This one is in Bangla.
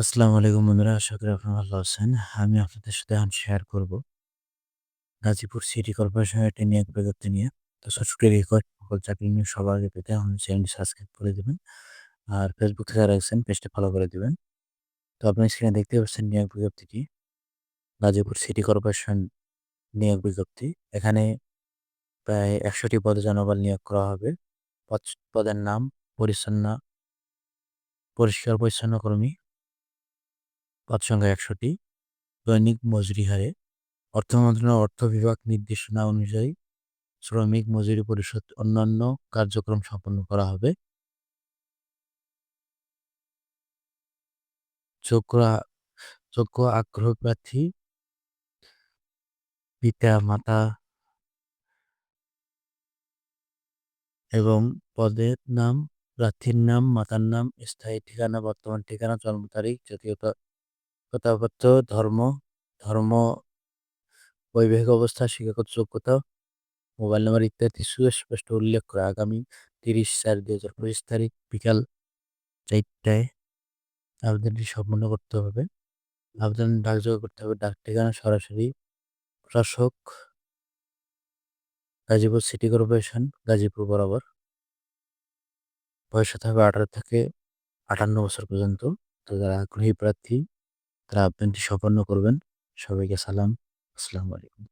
আসসালামু আলাইকুম বন্ধুরা। আশা করি আপনারা ভালো আছেন। আমি আপনাদের সাথে এখন শেয়ার করব গাজীপুর সিটি কর্পোরেশনের একটি নিয়োগ বিজ্ঞপ্তি নিয়ে। তো রিকোয়েস্ট সকল চাকরি নিয়ে সবার আগে পেতে আমার চ্যানেলটি সাবস্ক্রাইব করে দিবেন। আর ফেসবুক থেকে যারা আছেন পেজটি ফলো করে দেবেন তো আপনি স্ক্রিনে দেখতে পাচ্ছেন নিয়োগ বিজ্ঞপ্তিটি। গাজীপুর সিটি কর্পোরেশন নিয়োগ বিজ্ঞপ্তি। এখানে প্রায় একশোটি পদে জনবল নিয়োগ করা হবে। পদ পদের নাম, পরিচ্ছন্ন, পরিষ্কার পরিচ্ছন্ন কর্মী। পদ সংখ্যা একশোটি, দৈনিক মজুরি হারে অর্থ মন্ত্রণালয়ের অর্থ বিভাগ নির্দেশনা অনুযায়ী শ্রমিক মজুরি পরিষদ অন্যান্য কার্যক্রম সম্পন্ন করা হবে। যোগ্য আগ্রহ প্রার্থী পিতা, মাতা এবং পদের নাম, প্রার্থীর নাম, মাতার নাম, স্থায়ী ঠিকানা, বর্তমান ঠিকানা, জন্ম তারিখ জাতীয়তাগত ধর্ম ধর্ম, বৈবাহিক অবস্থা, শিক্ষাগত যোগ্যতা, মোবাইল নাম্বার ইত্যাদি সুস্পষ্ট উল্লেখ করে আগামী তিরিশ চার দুই হাজার পঁচিশ তারিখ বিকাল চারটায় আবেদনটি সম্পন্ন করতে হবে। আবেদন ডাকযোগে করতে হবে। ডাক ঠিকানা সরাসরি প্রশাসক গাজীপুর সিটি কর্পোরেশন, গাজীপুর বরাবর। বয়স হতে হবে আঠারো থেকে আটান্ন বছর পর্যন্ত। তো যারা আগ্রহী প্রার্থী তারা আবেদনটি সম্পন্ন করবেন। সবাইকে সালাম। আসসালামু আলাইকুম।